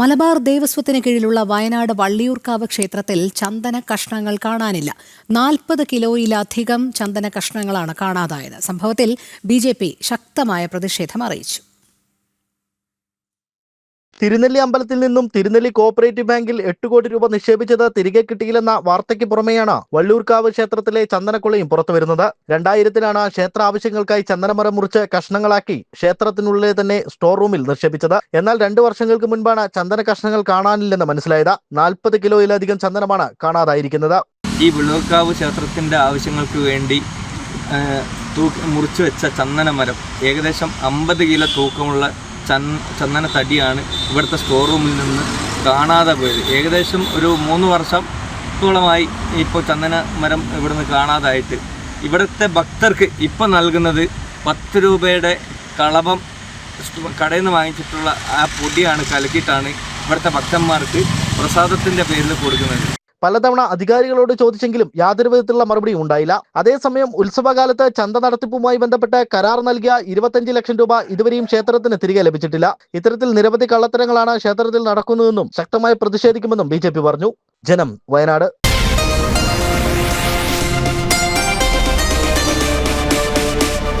മലബാർ ദേവസ്വത്തിന് കീഴിലുള്ള വയനാട് വള്ളിയൂർക്കാവ് ക്ഷേത്രത്തിൽ ചന്ദന കഷ്ണങ്ങൾ കാണാനില്ല. നാൽപ്പത് കിലോയിലധികം ചന്ദന കഷ്ണങ്ങളാണ് കാണാതായത്. സംഭവത്തിൽ ബി ശക്തമായ പ്രതിഷേധം അറിയിച്ചു. തിരുനെല്ലി അമ്പലത്തിൽ നിന്നും തിരുനെല്ലി കോഓപ്പറേറ്റീവ് ബാങ്കിൽ എട്ട് കോടി രൂപ നിക്ഷേപിച്ചത് തിരികെ കിട്ടിയില്ലെന്ന വാർത്തയ്ക്ക് പുറമെയാണ് വള്ളൂർക്കാവ് ക്ഷേത്രത്തിലെ ചന്ദനക്കുളയും പുറത്തുവരുന്നത് രണ്ടായിരത്തിലാണ് ക്ഷേത്ര ആവശ്യങ്ങൾക്കായി ചന്ദനമരം മുറിച്ച് കഷ്ണങ്ങളാക്കി ക്ഷേത്രത്തിനുള്ളിലെ തന്നെ സ്റ്റോർ റൂമിൽ നിക്ഷേപിച്ചത് എന്നാൽ രണ്ടു വർഷങ്ങൾക്ക് മുൻപാണ് ചന്ദന കഷ്ണങ്ങൾ കാണാനില്ലെന്ന് മനസ്സിലായത്. നാൽപ്പത് കിലോയിലധികം ചന്ദനമാണ് കാണാതായിരിക്കുന്നത്. ഈ വള്ളൂർക്കാവ് ക്ഷേത്രത്തിന്റെ ആവശ്യങ്ങൾക്ക് വേണ്ടി മുറിച്ചു വെച്ച ചന്ദനമരം ഏകദേശം അമ്പത് കിലോ തൂക്കമുള്ള ചന്ദന തടിയാണ് ഇവിടുത്തെ സ്റ്റോർ റൂമിൽ നിന്ന് കാണാതെ പോയത്. ഏകദേശം ഒരു മൂന്ന് വർഷത്തോളമായി ഇപ്പോൾ ചന്ദന മരം ഇവിടുന്ന് കാണാതായിട്ട്. ഇവിടുത്തെ ഭക്തർക്ക് ഇപ്പം നൽകുന്നത് പത്ത് രൂപയുടെ കളഭം കടയിൽ നിന്ന് വാങ്ങിച്ചിട്ടുള്ള ആ പൊടിയാണ് കലക്കിയിട്ടാണ് ഇവിടുത്തെ ഭക്തന്മാർക്ക് പ്രസാദത്തിന്റെ പേരിൽ കൊടുക്കുന്നത്. പലതവണ അധികാരികളോട് ചോദിച്ചെങ്കിലും യാതൊരു വിധത്തിലുള്ള മറുപടി ഉണ്ടായില്ല. അതേസമയം ഉത്സവകാലത്ത് ചന്ത നടത്തിപ്പുമായി ബന്ധപ്പെട്ട് കരാർ നൽകിയ ഇരുപത്തഞ്ച് ലക്ഷം രൂപ ഇതുവരെയും ക്ഷേത്രത്തിന് തിരികെ ലഭിച്ചിട്ടില്ല. ഇത്തരത്തിൽ നിരവധി കള്ളത്തരങ്ങളാണ് ക്ഷേത്രത്തിൽ നടക്കുന്നതെന്നും ശക്തമായി പ്രതിഷേധിക്കുമെന്നും ബി പറഞ്ഞു. ജനം വയനാട്.